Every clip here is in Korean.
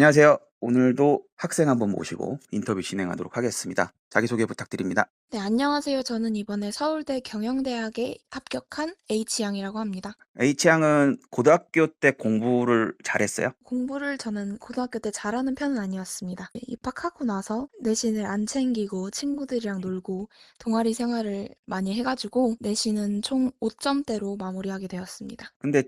안녕하세요. 오늘도 학생 한번 모시고 인터뷰 진행하도록 하겠습니다. 자기소개 부탁드립니다. 네, 안녕하세요. 저는 이번에 서울대 경영대학에 합격한 H양이라고 합니다. H양은 고등학교 때 공부를 잘했어요? 공부를 저는 고등학교 때 잘하는 편은 아니었습니다. 네, 입학하고 나서 내신을 안 챙기고 친구들이랑 놀고 동아리 생활을 많이 해가지고 내신은 총 5점대로 마무리하게 되었습니다. 근데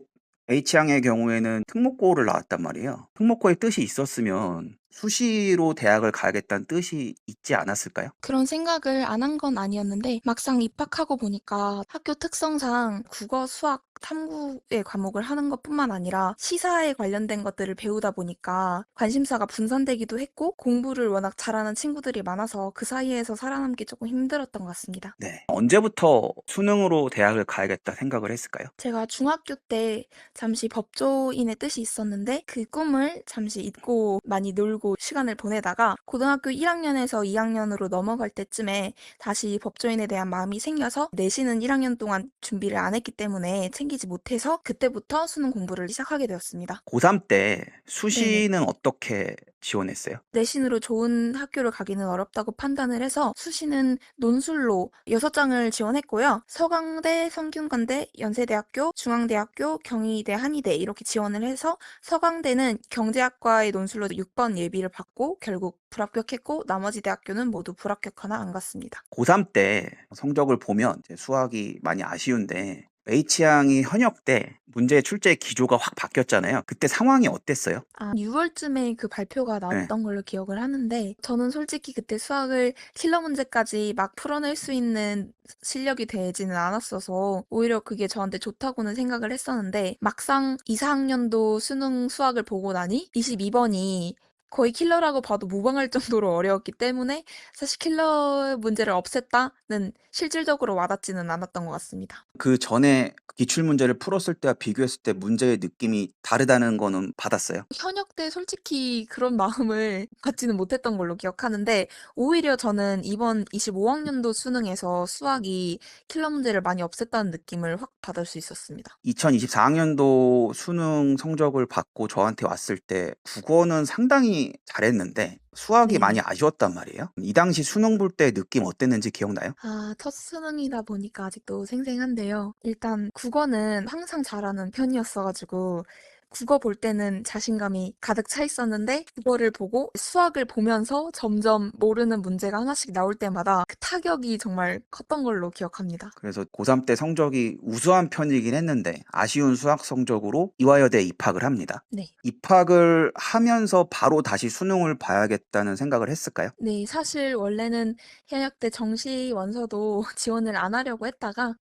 H양의 경우에는 특목고를 나왔단 말이에요. 특목고의 뜻이 있었으면 수시로 대학을 가야겠다는 뜻이 있지 않았을까요? 그런 생각을 안 한 건 아니었는데 막상 입학하고 보니까 학교 특성상 국어, 수학, 탐구의 과목을 하는 것뿐만 아니라 시사에 관련된 것들을 배우다 보니까 관심사가 분산되기도 했고 공부를 워낙 잘하는 친구들이 많아서 그 사이에서 살아남기 조금 힘들었던 것 같습니다. 네. 언제부터 수능으로 대학을 가야겠다 생각을 했을까요? 제가 중학교 때 잠시 법조인의 뜻이 있었는데 그 꿈을 잠시 잊고 많이 놀고 시간을 보내다가 고등학교 1학년에서 2학년으로 넘어갈 때쯤에 다시 법조인에 대한 마음이 생겨서 내신은 1학년 동안 준비를 안 했기 때문에 챙기지 못해서 그때부터 수능 공부를 시작하게 되었습니다. 고3 때 수시는 어떻게 지원했어요? 내신으로 좋은 학교를 가기는 어렵다고 판단을 해서 수시는 논술로 6장을 지원했고요. 서강대, 성균관대, 연세대학교, 중앙대학교, 경희대, 한의대 이렇게 지원을 해서 서강대는 경제학과의 논술로 6번 예비 를 받고 결국 불합격했고 나머지 대학교는 모두 불합격하나 안 갔습니다. 고3 때 성적을 보면 이제 수학이 많이 아쉬운데 H양이 현역 때 문제 출제 기조가 확 바뀌었잖아요. 그때 상황이 어땠어요? 아, 6월쯤에 그 발표가 나왔던 걸로 기억을 하는데 저는 솔직히 그때 수학을 킬러 문제까지 막 풀어낼 수 있는 실력이 되지는 않았어서 오히려 그게 저한테 좋다고는 생각을 했었는데 막상 2, 4학년도 수능 수학을 보고 나니 22번이 거의 킬러라고 봐도 무방할 정도로 어려웠기 때문에 사실 킬러 문제를 없앴다는 실질적으로 와닿지는 않았던 것 같습니다. 그 전에 기출 문제를 풀었을 때와 비교했을 때 문제의 느낌이 다르다는 거는 받았어요? 현역 때 솔직히 그런 마음을 갖지는 못했던 걸로 기억하는데 오히려 저는 이번 25학년도 수능에서 수학이 킬러 문제를 많이 없앴다는 느낌을 확 받을 수 있었습니다. 2024학년도 수능 성적을 받고 저한테 왔을 때 국어는 상당히 잘했는데 수학이 네. 많이 아쉬웠단 말이에요. 이 당시 수능 볼 때 느낌 어땠는지 기억나요? 아, 첫 수능이다 보니까 아직도 생생한데요. 일단 국어는 항상 잘하는 편이었어가지고 국어 볼 때는 자신감이 가득 차 있었는데 그거를 보고 수학을 보면서 점점 모르는 문제가 하나씩 나올 때마다 그 타격이 정말 컸던 걸로 기억합니다. 그래서 고3 때 성적이 우수한 편이긴 했는데 아쉬운 수학 성적으로 이화여대에 입학을 합니다. 네. 입학을 하면서 바로 다시 수능을 봐야겠다는 생각을 했을까요? 네, 사실 원래는 현역 때 정시 원서도 지원을 안 하려고 했다가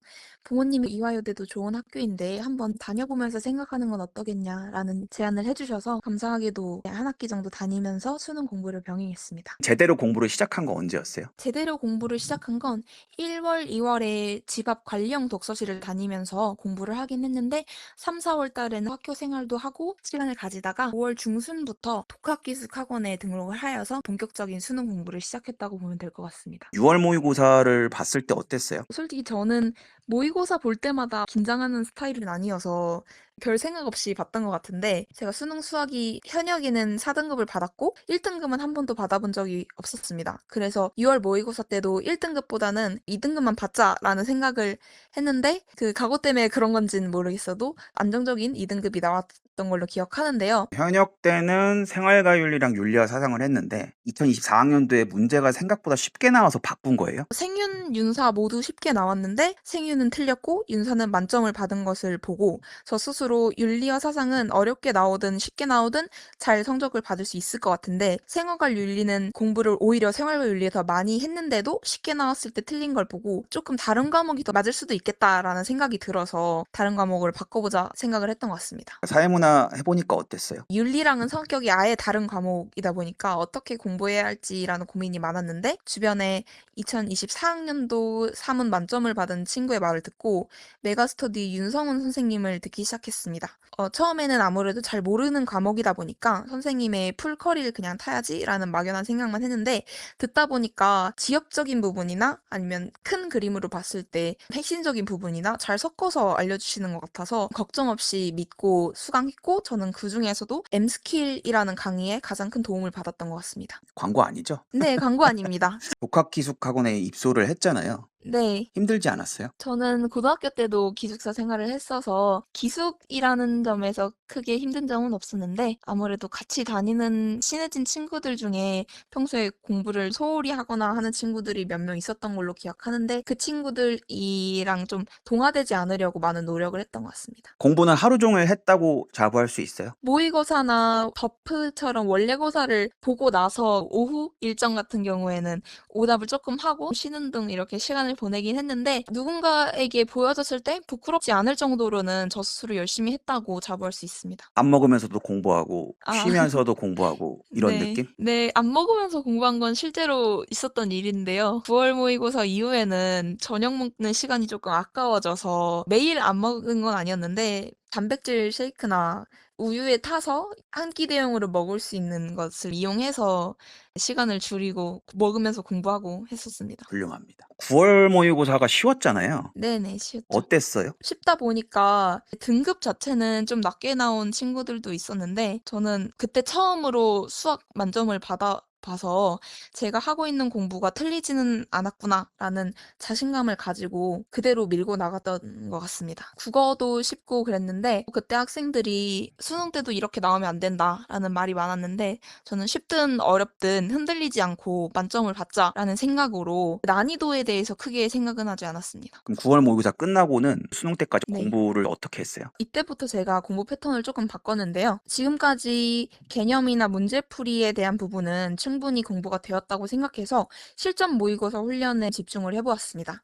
부모님이 이화여대도 좋은 학교인데 한번 다녀보면서 생각하는 건 어떠겠냐라는 제안을 해주셔서 감사하게도 한 학기 정도 다니면서 수능 공부를 병행했습니다. 제대로 공부를 시작한 건 언제였어요? 제대로 공부를 시작한 건 1월, 2월에 집 앞 관리형 독서실을 다니면서 공부를 하긴 했는데 3, 4월 달에는 학교 생활도 하고 시간을 가지다가 5월 중순부터 독학기숙학원에 등록을 하여서 본격적인 수능 공부를 시작했다고 보면 될 것 같습니다. 6월 모의고사를 봤을 때 어땠어요? 솔직히 저는 모의 고사 볼 때마다 긴장하는 스타일은 아니어서 별 생각 없이 봤던 것 같은데 제가 수능 수학이 현역에는 4등급을 받았고 1등급은 한 번도 받아본 적이 없었습니다. 그래서 6월 모의고사 때도 1등급보다는 2등급만 받자라는 생각을 했는데 그 각오 때문에 그런 건지는 모르겠어도 안정적인 2등급이 나왔던 걸로 기억하는데요. 현역 때는 생활과 윤리랑 윤리와 사상을 했는데 2024학년도에 문제가 생각보다 쉽게 나와서 바꾼 거예요? 생윤, 윤사 모두 쉽게 나왔는데 생윤은 틀렸고 윤사는 만점을 받은 것을 보고 저 스스로 윤리와 사상은 어렵게 나오든 쉽게 나오든 잘 성적을 받을 수 있을 것 같은데 생활과 윤리는 공부를 오히려 생활과 윤리에 더 많이 했는데도 쉽게 나왔을 때 틀린 걸 보고 조금 다른 과목이 더 맞을 수도 있겠다라는 생각이 들어서 다른 과목을 바꿔보자 생각을 했던 것 같습니다. 사회문화 해보니까 어땠어요? 윤리랑은 성격이 아예 다른 과목이다 보니까 어떻게 공부해야 할지라는 고민이 많았는데 주변에 2024학년도 3문 만점을 받은 친구의 말을 듣고 메가스터디 윤성훈 선생님을 듣기 시작했어요. 봤습니다. 어, 처음에는 아무래도 잘 모르는 과목이다 보니까 선생님의 풀커리를 그냥 타야지라는 막연한 생각만 했는데 듣다 보니까 지역적인 부분이나 아니면 큰 그림으로 봤을 때 핵심적인 부분이나 잘 섞어서 알려주시는 것 같아서 걱정 없이 믿고 수강했고 저는 그 중에서도 M스킬이라는 강의에 가장 큰 도움을 받았던 것 같습니다. 광고 아니죠? 네, 광고 아닙니다. 복합기숙학원에 입소를 했잖아요. 네, 힘들지 않았어요? 저는 고등학교 때도 기숙사 생활을 했어서 기숙이라는 점에서 크게 힘든 점은 없었는데 아무래도 같이 다니는 친해진 친구들 중에 평소에 공부를 소홀히 하거나 하는 친구들이 몇 명 있었던 걸로 기억하는데 그 친구들이랑 좀 동화되지 않으려고 많은 노력을 했던 것 같습니다. 공부는 하루 종일 했다고 자부할 수 있어요? 모의고사나 버프처럼 원래고사를 보고 나서 오후 일정 같은 경우에는 오답을 조금 하고 쉬는 등 이렇게 시간을 보내긴 했는데 누군가에게 보여졌을 때 부끄럽지 않을 정도로는 저 스스로 열심히 했다고 자부할 수 있습니다. 안 먹으면서도 공부하고 아. 쉬면서도 공부하고 이런 네. 느낌? 네, 안 먹으면서 공부한 건 실제로 있었던 일인데요. 9월 모의고사 이후에는 저녁 먹는 시간이 조금 아까워져서 매일 안 먹은 건 아니었는데 단백질 쉐이크나 우유에 타서 한 끼 대용으로 먹을 수 있는 것을 이용해서 시간을 줄이고 먹으면서 공부하고 했었습니다. 훌륭합니다. 9월 모의고사가 쉬웠잖아요. 네네, 쉬웠죠. 어땠어요? 쉽다 보니까 등급 자체는 좀 낮게 나온 친구들도 있었는데 저는 그때 처음으로 수학 만점을 받아 봐서 제가 하고 있는 공부가 틀리지는 않았구나라는 자신감을 가지고 그대로 밀고 나갔던 것 같습니다. 국어도 쉽고 그랬는데 그때 학생들이 수능 때도 이렇게 나오면 안 된다라는 말이 많았는데 저는 쉽든 어렵든 흔들리지 않고 만점을 받자라는 생각으로 난이도에 대해서 크게 생각은 하지 않았습니다. 그럼 9월 모의고사 끝나고는 수능 때까지 네. 공부를 어떻게 했어요? 이때부터 제가 공부 패턴을 조금 바꿨는데요. 지금까지 개념이나 문제풀이에 대한 부분은 충분히 공부가 되었다고 생각해서 실전 모의고사 훈련에 집중을 해보았습니다.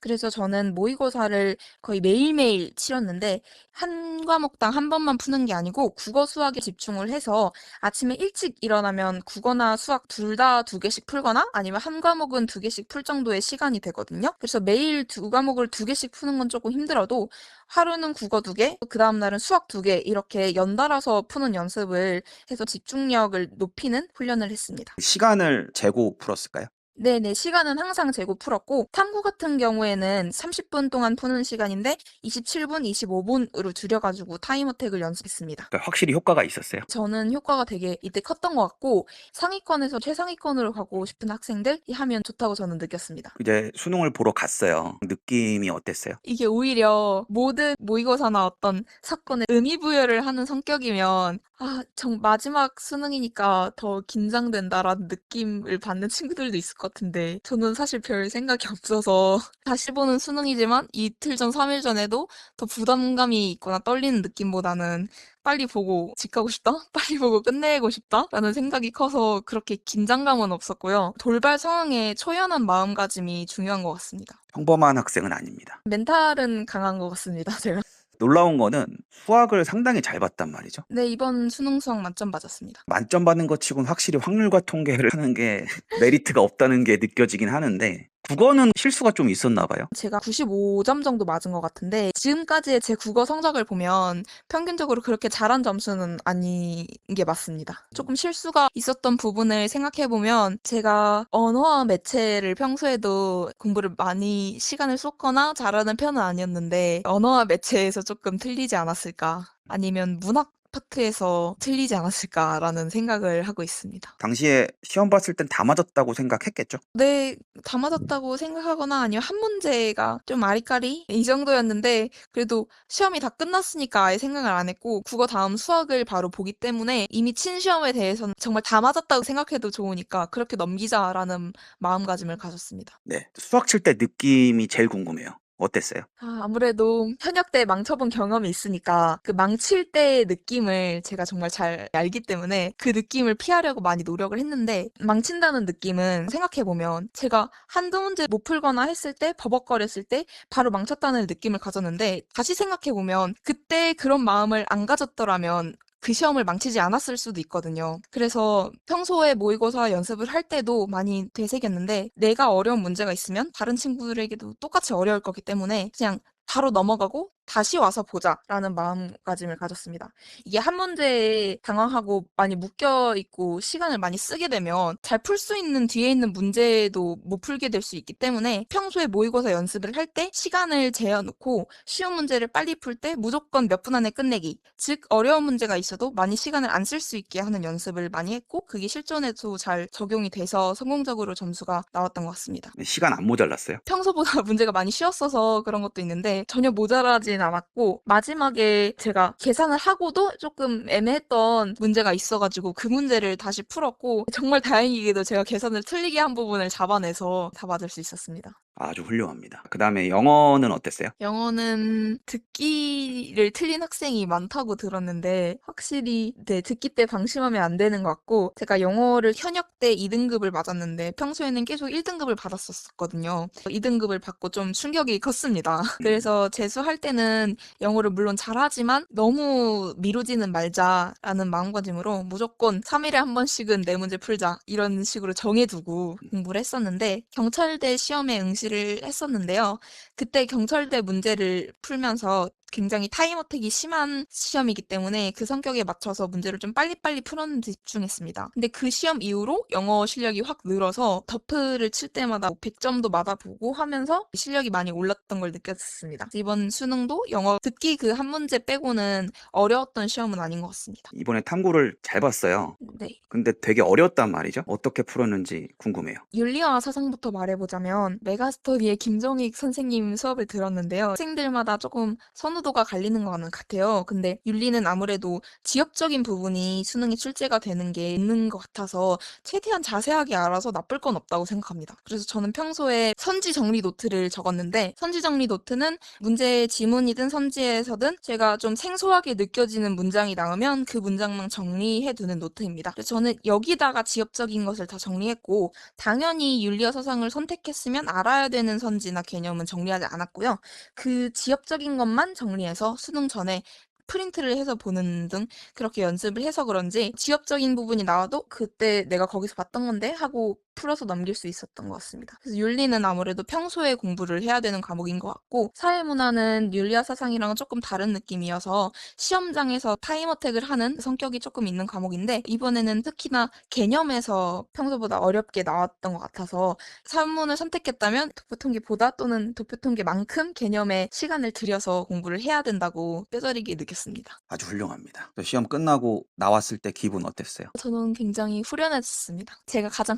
그래서 저는 모의고사를 거의 매일매일 치렀는데 한 과목당 한 번만 푸는 게 아니고 국어 수학에 집중을 해서 아침에 일찍 일어나면 국어나 수학 둘 다 두 개씩 풀거나 아니면 한 과목은 두 개씩 풀 정도의 시간이 되거든요. 그래서 매일 두 과목을 두 개씩 푸는 건 조금 힘들어도 하루는 국어 두 개, 그 다음 날은 수학 두 개, 이렇게 연달아서 푸는 연습을 해서 집중력을 높이는 훈련을 했습니다. 시간을 재고 풀었을까요? 네네, 시간은 항상 재고 풀었고, 탐구 같은 경우에는 30분 동안 푸는 시간인데, 27분, 25분으로 줄여가지고 타임어택을 연습했습니다. 그러니까 확실히 효과가 있었어요. 저는 효과가 되게 이때 컸던 것 같고, 상위권에서 최상위권으로 가고 싶은 학생들이 하면 좋다고 저는 느꼈습니다. 이제 수능을 보러 갔어요. 느낌이 어땠어요? 이게 오히려 모든 모의고사나 어떤 사건에 의미부여를 하는 성격이면 아, 정 마지막 수능이니까 더 긴장된다라는 느낌을 받는 친구들도 있을 것 같은데 저는 사실 별 생각이 없어서 다시 보는 수능이지만 이틀 전, 3일 전에도 더 부담감이 있거나 떨리는 느낌보다는 빨리 보고 집 가고 싶다? 빨리 보고 끝내고 싶다? 라는 생각이 커서 그렇게 긴장감은 없었고요. 돌발 상황에 초연한 마음가짐이 중요한 것 같습니다. 평범한 학생은 아닙니다. 멘탈은 강한 것 같습니다, 제가. 놀라운 거는 수학을 상당히 잘 봤단 말이죠. 네, 이번 수능 수학 만점 받았습니다. 만점 받는 것 치곤 확실히 확률과 통계를 하는 게 메리트가 없다는 게 느껴지긴 하는데 국어는 실수가 좀 있었나 봐요. 제가 95점 정도 맞은 것 같은데 지금까지의 제 국어 성적을 보면 평균적으로 그렇게 잘한 점수는 아닌 게 맞습니다. 조금 실수가 있었던 부분을 생각해 보면 제가 언어와 매체를 평소에도 공부를 많이 시간을 쏟거나 잘하는 편은 아니었는데 언어와 매체에서 조금 틀리지 않았을까 아니면 문학 파트에서 틀리지 않았을까라는 생각을 하고 있습니다. 당시에 시험 봤을 땐 다 맞았다고 생각했겠죠? 네, 다 맞았다고 생각하거나 아니면 한 문제가 좀 아리까리 이 정도였는데 그래도 시험이 다 끝났으니까 아예 생각을 안 했고 국어 다음 수학을 바로 보기 때문에 이미 친 시험에 대해서는 정말 다 맞았다고 생각해도 좋으니까 그렇게 넘기자라는 마음가짐을 가졌습니다. 네. 수학 칠 때 느낌이 제일 궁금해요. 어땠어요? 아, 아무래도 현역 때 망쳐본 경험이 있으니까 그 망칠 때의 느낌을 제가 정말 잘 알기 때문에 그 느낌을 피하려고 많이 노력을 했는데 망친다는 느낌은 생각해보면 제가 한두 문제 못 풀거나 했을 때 버벅거렸을 때 바로 망쳤다는 느낌을 가졌는데 다시 생각해보면 그때 그런 마음을 안 가졌더라면 그 시험을 망치지 않았을 수도 있거든요. 그래서 평소에 모의고사 연습을 할 때도 많이 되새겼는데 내가 어려운 문제가 있으면 다른 친구들에게도 똑같이 어려울 거기 때문에 그냥 바로 넘어가고 다시 와서 보자라는 마음가짐을 가졌습니다. 이게 한 문제에 당황하고 많이 묶여 있고 시간을 많이 쓰게 되면 잘 풀 수 있는 뒤에 있는 문제도 못 풀게 될 수 있기 때문에 평소에 모의고사 연습을 할 때 시간을 재어놓고 쉬운 문제를 빨리 풀 때 무조건 몇 분 안에 끝내기. 즉 어려운 문제가 있어도 많이 시간을 안 쓸 수 있게 하는 연습을 많이 했고 그게 실전에도 잘 적용이 돼서 성공적으로 점수가 나왔던 것 같습니다. 시간 안 모자랐어요? 평소보다 문제가 많이 쉬웠어서 그런 것도 있는데 전혀 모자라진 않았고 마지막에 제가 계산을 하고도 조금 애매했던 문제가 있어가지고 그 문제를 다시 풀었고 정말 다행히도 제가 계산을 틀리게 한 부분을 잡아내서 다 맞을 수 있었습니다. 아주 훌륭합니다. 그 다음에 영어는 어땠어요? 영어는 듣기를 틀린 학생이 많다고 들었는데 확실히 네, 듣기 때 방심하면 안 되는 것 같고 제가 영어를 현역 때 2등급을 맞았는데 평소에는 계속 1등급을 받았었거든요. 2등급을 받고 좀 충격이 컸습니다. 그래서 재수할 때는 영어를 물론 잘하지만 너무 미루지는 말자라는 마음가짐으로 무조건 3일에 한 번씩은 내 문제 풀자 이런 식으로 정해두고 공부를 했었는데 경찰대 시험에 응시 를 했었는데요. 그때 경찰대 문제를 풀면서 굉장히 타임 어택이 심한 시험이기 때문에 그 성격에 맞춰서 문제를 좀 빨리빨리 풀었는 데 집중했습니다. 근데 그 시험 이후로 영어 실력이 확 늘어서 더프를 칠 때마다 100점도 맞아보고 하면서 실력이 많이 올랐던 걸 느꼈습니다. 이번 수능도 영어 듣기 그 한 문제 빼고는 어려웠던 시험은 아닌 것 같습니다. 이번에 탐구를 잘 봤어요. 네. 근데 되게 어려웠단 말이죠. 어떻게 풀었는지 궁금해요. 윤리와 사상부터 말해보자면 메가 스터디의 김정익 선생님 수업을 들었는데요. 학생들마다 조금 선호도가 갈리는 것 같아요. 근데 윤리는 아무래도 지역적인 부분이 수능에 출제가 되는 게 있는 것 같아서 최대한 자세하게 알아서 나쁠 건 없다고 생각합니다. 그래서 저는 평소에 선지 정리 노트를 적었는데 선지 정리 노트는 문제 지문이든 선지에서든 제가 좀 생소하게 느껴지는 문장이 나오면 그 문장만 정리해 두는 노트입니다. 그래서 저는 여기다가 지역적인 것을 다 정리했고 당연히 윤리와 사상을 선택했으면 알아야 되는 선지나 개념은 정리하지 않았고요. 그 지역적인 것만 정리해서 수능 전에 프린트를 해서 보는 등 그렇게 연습을 해서 그런지 지역적인 부분이 나와도 그때 내가 거기서 봤던 건데 하고 풀어서 넘길 수 있었던 것 같습니다. 그래서 윤리는 아무래도 평소에 공부를 해야 되는 과목인 것 같고 사회문화는 윤리와 사상이랑은 조금 다른 느낌이어서 시험장에서 타임어택을 하는 성격이 조금 있는 과목인데 이번에는 특히나 개념에서 평소보다 어렵게 나왔던 것 같아서 산문을 선택했다면 도표통계보다 또는 도표통계만큼 개념에 시간을 들여서 공부를 해야 된다고 뼈저리게 느꼈습니다. 아주 훌륭합니다. 또 시험 끝나고 나왔을 때 기분 어땠어요? 저는 굉장히 후련했습니다. 제가 가장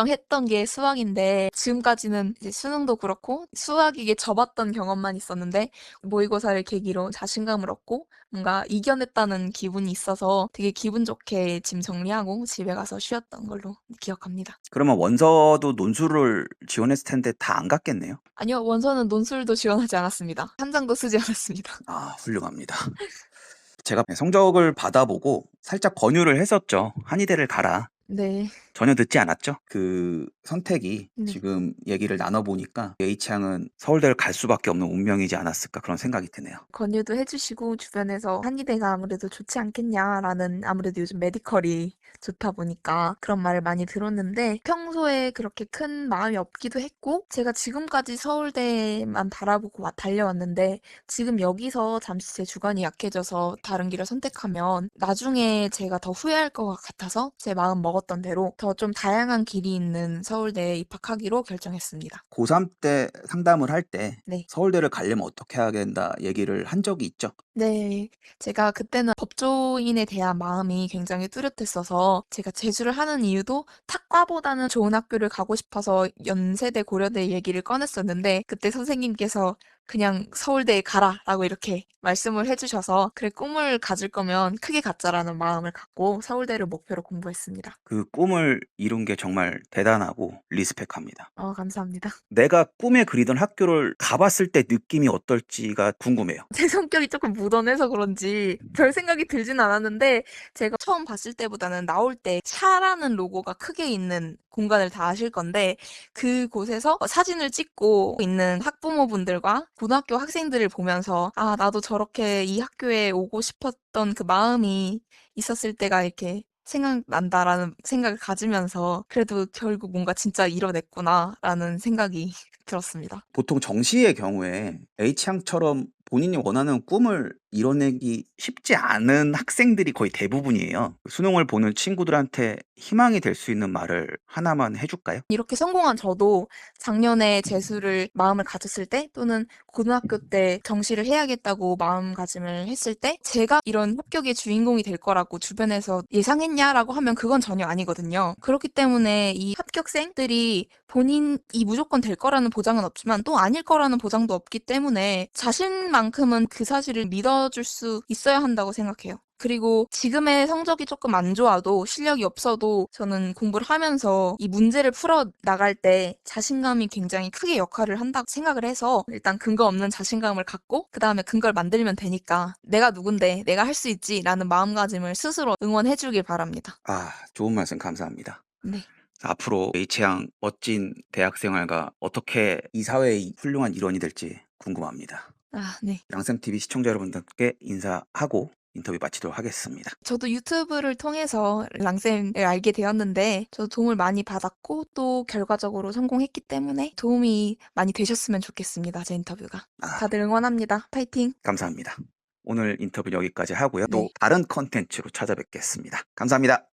걱정했던 게 수학인데 지금까지는 이제 수능도 그렇고 수학에게 접었던 경험만 있었는데 모의고사를 계기로 자신감을 얻고 뭔가 이겨냈다는 기분이 있어서 되게 기분 좋게 짐 정리하고 집에 가서 쉬었던 걸로 기억합니다. 그러면 원서도 논술을 지원했을 텐데 다 안 갔겠네요. 아니요, 원서는 논술도 지원하지 않았습니다. 한 장도 쓰지 않았습니다. 아, 훌륭합니다. 제가 성적을 받아보고 살짝 권유를 했었죠. 한의대를 가라. 네. 전혀 듣지 않았죠. 그 선택이 네. 지금 얘기를 나눠보니까 H양은 서울대를 갈 수밖에 없는 운명이지 않았을까 그런 생각이 드네요. 권유도 해주시고 주변에서 한의대가 아무래도 좋지 않겠냐라는 아무래도 요즘 메디컬이 좋다 보니까 그런 말을 많이 들었는데 평소에 그렇게 큰 마음이 없기도 했고 제가 지금까지 서울대만 바라보고 와- 달려왔는데 지금 여기서 잠시 제 주관이 약해져서 다른 길을 선택하면 나중에 제가 더 후회할 것 같아서 제 마음 먹었던 대로 더좀 다양한 길이 있는 서울대에 입학하기로 결정했습니다. 고3 때 상담을 할 때 네. 서울대를 가려면 어떻게 해야 된다 얘기를 한 적이 있죠. 네, 제가 그때는 법조인에 대한 마음이 굉장히 뚜렷했어서 제가 재수를 하는 이유도 탁과보다는 좋은 학교를 가고 싶어서 연세대 고려대 얘기를 꺼냈었는데 그때 선생님께서 그냥 서울대에 가라라고 이렇게 말씀을 해주셔서 그래 꿈을 가질 거면 크게 갖자라는 마음을 갖고 서울대를 목표로 공부했습니다. 그 꿈을 이룬 게 정말 대단하고 리스펙합니다. 어, 감사합니다. 내가 꿈에 그리던 학교를 가봤을 때 느낌이 어떨지가 궁금해요. 제 성격이 조금 무던해서 그런지 별 생각이 들진 않았는데 제가 처음 봤을 때보다는 나올 때 샤라는 로고가 크게 있는 공간을 다 아실 건데 그곳에서 사진을 찍고 있는 학부모분들과 고등학교 학생들을 보면서 아 나도 저렇게 이 학교에 오고 싶었던 그 마음이 있었을 때가 이렇게 생각난다라는 생각을 가지면서 그래도 결국 뭔가 진짜 이뤄냈구나라는 생각이 들었습니다. 보통 정시의 경우에 H양처럼 본인이 원하는 꿈을 이뤄내기 쉽지 않은 학생들이 거의 대부분이에요. 수능을 보는 친구들한테 희망이 될 수 있는 말을 하나만 해줄까요? 이렇게 성공한 저도 작년에 재수를 마음을 가졌을 때 또는 고등학교 때 정시를 해야겠다고 마음가짐을 했을 때 제가 이런 합격의 주인공이 될 거라고 주변에서 예상했냐라고 하면 그건 전혀 아니거든요. 그렇기 때문에 이 합격생들이 본인이 무조건 될 거라는 보장은 없지만 또 아닐 거라는 보장도 없기 때문에 자신 만큼은 그 사실을 믿어줄 수 있어야 한다고 생각해요. 그리고 지금의 성적이 조금 안 좋아도 실력이 없어도 저는 공부를 하면서 이 문제를 풀어 나갈 때 자신감이 굉장히 크게 역할을 한다고 생각을 해서 일단 근거 없는 자신감을 갖고 그 다음에 근거를 만들면 되니까 내가 누군데 내가 할 수 있지라는 마음가짐을 스스로 응원해 주길 바랍니다. 아, 좋은 말씀 감사합니다. 네. 앞으로 H양 멋진 대학 생활과 어떻게 이 사회의 훌륭한 일원이 될지 궁금합니다. 아, 네. 양쌤TV 시청자 여러분들께 인사하고 인터뷰 마치도록 하겠습니다. 저도 유튜브를 통해서 랑쌤을 알게 되었는데 저도 도움을 많이 받았고 또 결과적으로 성공했기 때문에 도움이 많이 되셨으면 좋겠습니다. 제 인터뷰가. 아, 다들 응원합니다. 파이팅! 감사합니다. 오늘 인터뷰 여기까지 하고요. 또 네. 다른 컨텐츠로 찾아뵙겠습니다. 감사합니다.